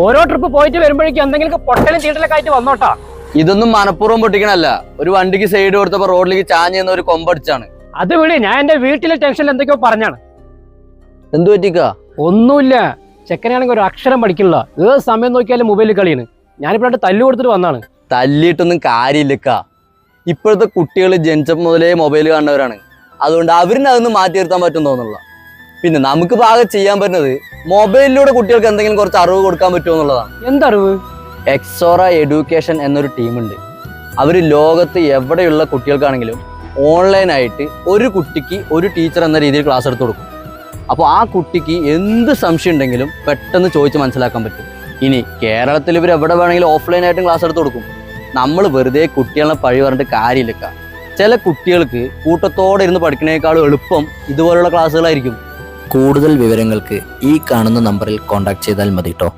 ഓരോ ട്രിപ്പ് പോയിട്ട് വരുമ്പോഴേക്കും എന്തെങ്കിലും പൊട്ടലും തീട്ടലൊക്കെ ആയിട്ട് വന്നോട്ടാ. ഇതൊന്നും മനഃപൂർവം പൊട്ടിക്കണല്ല. ഒരു വണ്ടിക്ക് സൈഡ് കൊടുത്തപ്പോ റോഡിലേക്ക് ചാഞ്ഞ് ഒരു കൊമ്പടിച്ചാണ് അത് വിളി ഞാൻ എന്റെ വീട്ടിലെ ടെൻഷൻ എന്തൊക്കെയോ പറഞ്ഞാണ്. എന്തു പറ്റിക്കാ? ഒന്നുമില്ല. ചെക്കനാണെങ്കിൽ ഒരു അക്ഷരം പഠിക്കില്ല ഏത് സമയം നോക്കിയാലും മൊബൈലിൽ കളിയാണ്. ഞാനിപ്പോൾ രണ്ട് തല്ലു കൊടുത്തിട്ട് വന്നാണ്. തല്ലിയിട്ടൊന്നും കാര്യമില്ലക്ക. ഇപ്പോഴത്തെ കുട്ടികൾ ജനിച്ചപ്പോൾ മുതലേ മൊബൈൽ കാണുന്നവരാണ്. അതുകൊണ്ട് അവരിനെ അതൊന്നും മാറ്റി നിർത്താൻ പറ്റും തോന്നുന്നില്ല. പിന്നെ നമുക്ക് ഭാഗം ചെയ്യാൻ പറ്റുന്നത് മൊബൈലിലൂടെ കുട്ടികൾക്ക് എന്തെങ്കിലും കുറച്ച് അറിവ് കൊടുക്കാൻ പറ്റുമോ എന്നുള്ളതാണ്. എന്തറിവ്? എക്സോറ എഡ്യൂക്കേഷൻ എന്നൊരു ടീമുണ്ട്. അവർ ലോകത്ത് എവിടെയുള്ള കുട്ടികൾക്കാണെങ്കിലും ഓൺലൈനായിട്ട് ഒരു കുട്ടിക്ക് ഒരു ടീച്ചർ എന്ന രീതിയിൽ ക്ലാസ് എടുത്ത് കൊടുക്കും. അപ്പോൾ ആ കുട്ടിക്ക് എന്ത് സംശയം ഉണ്ടെങ്കിലും പെട്ടെന്ന് ചോദിച്ച് മനസ്സിലാക്കാൻ പറ്റും. ഇനി കേരളത്തിൽ ഇവർ എവിടെ വേണമെങ്കിലും ഓഫ്ലൈനായിട്ടും ക്ലാസ് എടുത്ത് കൊടുക്കും. നമ്മൾ വെറുതെ കുട്ടികളെ പഴി പറഞ്ഞിട്ട് കാര്യമില്ല ചില കുട്ടികൾക്ക് കൂട്ടത്തോടെ ഇരുന്ന് പഠിക്കുന്നതിനേക്കാളും എളുപ്പം ഇതുപോലുള്ള ക്ലാസ്സുകളായിരിക്കും. കൂടുതൽ വിവരങ്ങൾക്ക് ഈ കാണുന്ന നമ്പറിൽ കോൺടാക്ട് ചെയ്താൽ മതി കേട്ടോ